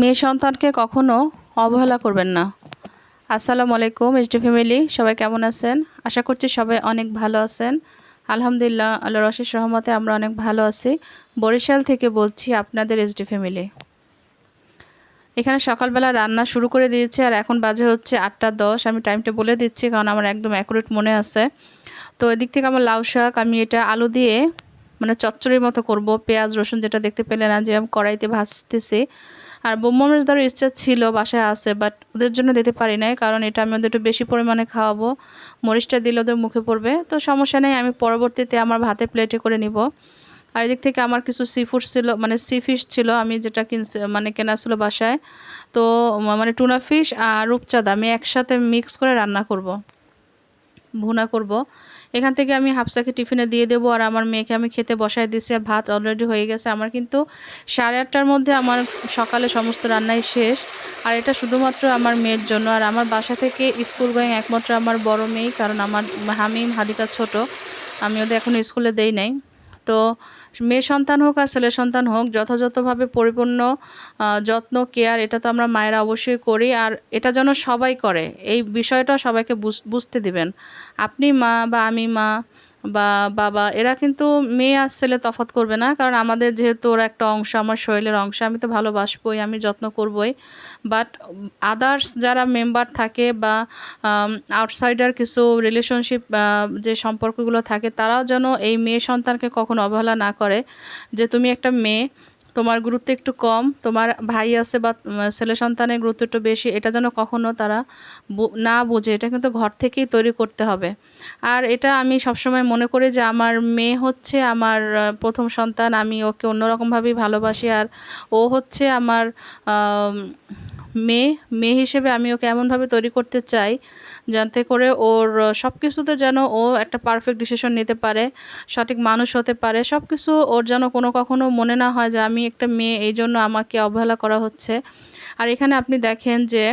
মেয়ে সন্তানকে কখনো অবহেলা করবেন না। আসসালামু আলাইকুম এসডি ফ্যামিলি, সবাই কেমন আছেন? আশা করছি সবাই অনেক ভালো আছেন। আলহামদুলিল্লাহ আল্লাহ রশিদ সহমতে আমরা অনেক ভালো আছি। বরিশাল থেকে বলছি আপনাদের এসডি ফ্যামিলি। এখানে সকালবেলা রান্না শুরু করে দিয়েছি আর এখন বাজে হচ্ছে আটটা দশ। আমি টাইমটা বলে দিচ্ছি কারণ আমার একদম অ্যাকুরেট মনে আছে। তো এদিক থেকে আমার লাউ শাক, আমি এটা আলু দিয়ে মানে চচ্চড়ির মতো করব। পেঁয়াজ, রসুন যেটা দেখতে পেলে না যে আমি কড়াইতে ভাজতেছি। আর বোম্বা মরিচ দেওয়ার ইচ্ছা ছিল, বাসায় আছে বাট ওদের জন্য দিতে পারি নাই, কারণ এটা আমি ওদের একটু বেশি পরিমাণে খাওয়াবো। মরিচটা দিলে ওদের মুখে পড়বে। তো সমস্যা নেই, আমি পরবর্তীতে আমার ভাতে প্লেটে করে নিব। আর এদিক থেকে আমার কিছু সি ফুড ছিল মানে সি ফিশ ছিল, আমি যেটা কিনছি মানে কেনা ছিল বাসায়। তো মানে টুনা ফিশ আর রূপচাঁদা, আমি একসাথে মিক্স করে রান্না করব, ভুনা করব। এখান থেকে আমি হাফসাকে টিফিনে দিয়ে দেবো আর আমার মেয়েকে আমি খেতে বসায় দিয়েছি আর ভাত অলরেডি হয়ে গেছে। আমার কিন্তু সাড়ে আটটার মধ্যে আমার সকালে সমস্ত রান্নাই শেষ। আর এটা শুধুমাত্র আমার মেয়ের জন্য। আর আমার বাসা থেকে স্কুল গোয়িং একমাত্র আমার বড় মেয়েই, কারণ আমার হামিম হাদিকা ছোট। আমি ওদের এখন স্কুলে দেই নাই। তো মেয়ে সন্তান হোক আর ছেলে সন্তান হোক, যথাযথভাবে পরিপূর্ণ যত্ন, কেয়ার, এটা তো আমরা মায়েরা অবশ্যই করি। আর এটা যেন সবাই করে, এই বিষয়টা সবাইকে বুঝতে দিবেন। আপনি মা বা আমি মা বা বাবা, এরা কিন্তু মেয়ে আর ছেলে তফাত করবে না। কারণ আমাদের যেহেতু ওরা একটা অংশ, আমার শরীরের অংশ, আমি তো ভালোবাসবই, আমি যত্ন করবই। বাট আদার্স যারা মেম্বার থাকে বা আউটসাইডার কিছু রিলেশনশিপ যে সম্পর্কগুলো থাকে, তারাও যেন এই মেয়ে সন্তানকে কখনো অবহেলা না করে যে তুমি একটা মেয়ে। তোমার গুরুত্ব একটু কম, তোমার ভাই আছে বা ছেলে সন্তানের গুরুত্ব একটু বেশি, এটা যেন কখনো তারা না বোঝে, এটা কিন্তু ঘর থেকেই তৈরি করতে হবে। আর এটা আমি সবসময় মনে করি যে আমার মেয়ে হচ্ছে আমার প্রথম সন্তান, আমি ওকে অন্যরকমভাবেই ভালোবাসি, আর ও হচ্ছে আমার মেয়ে মেয়ে হিসেবে আমি ওকে এমনভাবে তৈরি করতে চাই যাতে করে ওর সব কিছুতে যেন ও একটা পারফেক্ট ডিসিশন নিতে পারে, সঠিক মানুষ হতে পারে সব কিছু ওর যেন কোনো কখনো মনে না হয় যে আমি একটা মেয়ে এই জন্য আমাকে অবহেলা করা হচ্ছে। আর এখানে আপনি দেখেন যে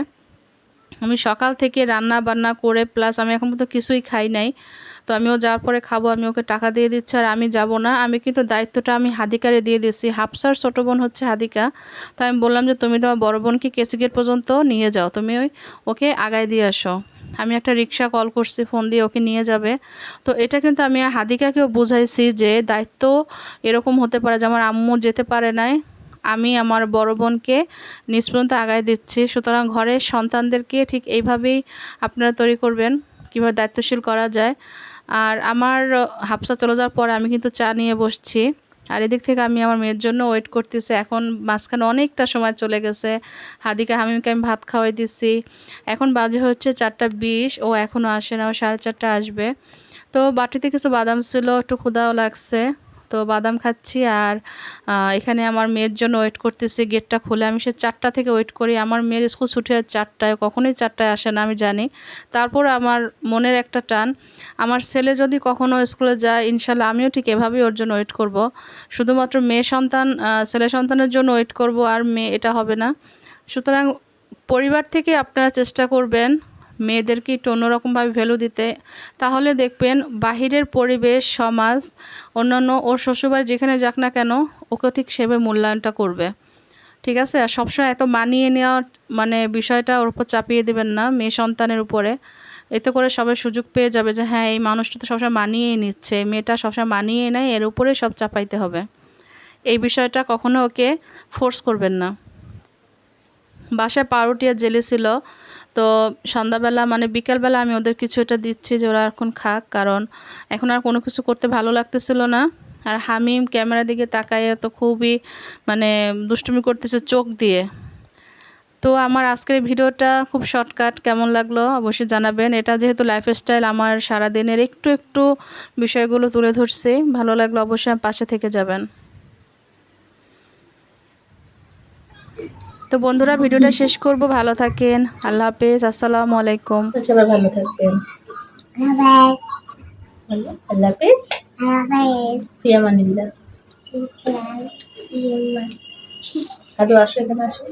আমি সকাল থেকে রান্না বান্না করে প্লাস আমি এখন পর্যন্ত কিছুই খাই নাই। তো আমিও যাওয়ার পরে খাব, আমি ওকে টাকা দিয়ে দিচ্ছি আর আমি যাব না। আমি কিন্তু দায়িত্বটা আমি হাদিকারে দিয়ে দিচ্ছি হাফসার ছোটো বোন হচ্ছে হাদিকা। তো আমি বললাম যে, তুমি তোমার বড় বোনকে কেসি গেট পর্যন্ত নিয়ে যাও। তুমি ওই ওকে আগায় দিয়ে আসো। আমি একটা রিক্সা কল করছি, ফোন দিয়ে ওকে নিয়ে যাবে। তো এটা কিন্তু আমি হাদিকাকেও বুঝাইছি যে, দায়িত্ব এরকম হতে পারে যে, আমার আম্মু যেতে পারে নাই। আমি আমার বড় বোনকে নিজ পর্যন্ত আগায় দিচ্ছি। সুতরাং ঘরের সন্তানদেরকে ঠিক এইভাবেই আপনারা তৈরি করবেন, কীভাবে দায়িত্বশীল করা যায়। আর আমার হাফসা চলে যাওয়ার পরে আমি কিন্তু চা নিয়ে বসছি। আর এদিক থেকে আমি আমার মেয়ের জন্য ওয়েট করতেছি। এখন মাঝখানে অনেকটা সময় চলে গেছে। হাদিকা হামিমকে আমি ভাত খাওয়াই দিচ্ছি এখন বাজে হচ্ছে চারটা বিশ। ও এখনও আসে না। ও সাড়ে চারটা আসবে। তো বাটিতে কিছু বাদাম ছিল। একটু ক্ষুদাও লাগছে। তো বাদাম খাচ্ছি আর এখানে আমার মেয়ের জন্য ওয়েট করতেছি। গেটটা খুলে আমি সে চারটা থেকে ওয়েট করি। আমার মেয়ের স্কুল ছুটে চারটায়, কখনোই চারটায় আসে না, আমি জানি। তারপর আমার মনের একটা টান, আমার ছেলে যদি কখনো স্কুলে যায়, ইনশাল্লাহ আমিও ঠিক এভাবেই ওর জন্য ওয়েট করব। শুধুমাত্র মেয়ে সন্তান ছেলে সন্তানের জন্য ওয়েট করব আর মেয়ে, এটা হবে না। সুতরাং পরিবার থেকে আপনারা চেষ্টা করবেন মেয়েদেরকে একটু অন্যরকমভাবে ভ্যালু দিতে, তাহলে দেখবেন বাহিরের পরিবেশ, সমাজ, অন্যান্য ওর শ্বশুরবাড়ি যেখানে যাক না কেন ওকে ঠিক সেভাবে মূল্যায়নটা করবে। ঠিক আছে? আর সবসময় এত মানিয়ে নেওয়ার মানে বিষয়টা ওর উপর চাপিয়ে দেবেন না মেয়ে সন্তানের উপরে। এতে করে সবাই সুযোগ পেয়ে যাবে যে হ্যাঁ এই মানুষটা তো সবসময় মানিয়েই নিচ্ছে মেয়েটা সবসময় মানিয়ে নেয়, এর উপরে সব চাপাইতে হবে। এই বিষয়টা কখনো ওকে ফোর্স করবেন না। বাসায় পাউরুটি জেলে ছিল তো সন্ধ্যাবেলা মানে বিকালবেলা আমি ওদের কিছু এটা দিচ্ছি যে ওরা এখন খাক, কারণ এখন আর কোনো কিছু করতে ভালো লাগতেছিল না। আর হামিম ক্যামেরার দিকে তাকাইয়ে তো খুবই মানে দুষ্টুমি করতেছে চোখ দিয়ে। তো আমার আজকের ভিডিওটা খুব শর্টকাট, কেমন লাগল অবশ্যই জানাবেন। এটা যেহেতু লাইফস্টাইল আমার সারাদিনের একটু একটু বিষয়গুলো তুলে ধরছি। ভালো লাগল অবশ্যই পাশে থেকে যাবেন। তো বন্ধুরা ভিডিওটা শেষ করব। ভালো থাকেন। আল্লাহ হাফেজ। আসসালামু আলাইকুম। সবাই ভালো থাকবেন। আল্লাহ হাফেজ। প্রিয়া মানিল্লা আসো এখানে আসো